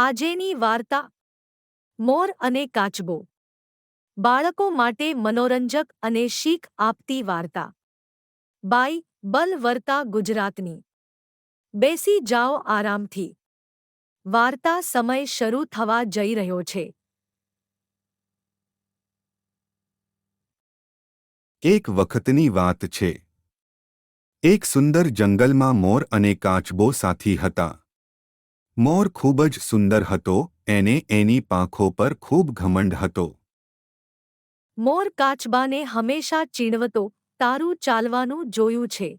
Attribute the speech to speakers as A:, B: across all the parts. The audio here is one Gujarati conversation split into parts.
A: આજેની વાર્તા, મોર અને કાચબો. બાળકો માટે મનોરંજક અને શીખ આપતી વાર્તા. બાઈ બલવર્તા ગુજરાતની. બેસી જાઓ આરામથી. વાર્તા સમય શરૂ થવા જઈ રહ્યો છે.
B: એક વખતની વાત છે. એક સુંદર જંગલમાં મોર અને કાચબો સાથી હતા. મોર ખૂબ જ સુંદર હતો એને એની પાંખો પર ખૂબ ઘમંડ હતો.
A: મોર કાચબાને હંમેશા ચીણવતો તારું ચાલવાનું જોયું છે.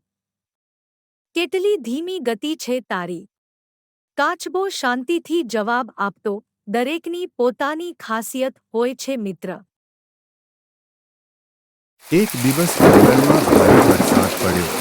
A: કેટલી ધીમી ગતિ છે તારી. કાચબો શાંતિથી જવાબ આપતો દરેકની પોતાની ખાસિયત હોય છે મિત્ર.
B: એક દિવસ જંગલમાં ભારે વરસાદ પડ્યો.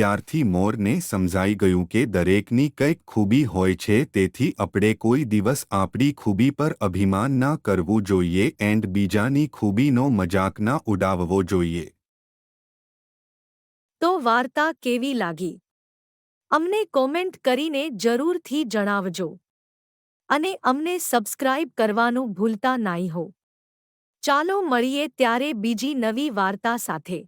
B: ત્યારથી મોરને સમજાઈ ગયું કે દરેકની કંઈક ખૂબી હોય છે તેથી આપણે કોઈ દિવસ આપણી ખૂબી પર અભિમાન ના કરવું જોઈએ એન્ડ બીજાની ખૂબીનો મજાક ના ઉડાવવો જોઈએ
A: તો વાર્તા કેવી લાગી અમને કોમેન્ટ કરીને જરૂરથી જણાવજો અને અમને સબસ્ક્રાઇબ કરવાનું ભૂલતા નહીં હો ચાલો મળીએ ત્યારે બીજી નવી વાર્તા સાથે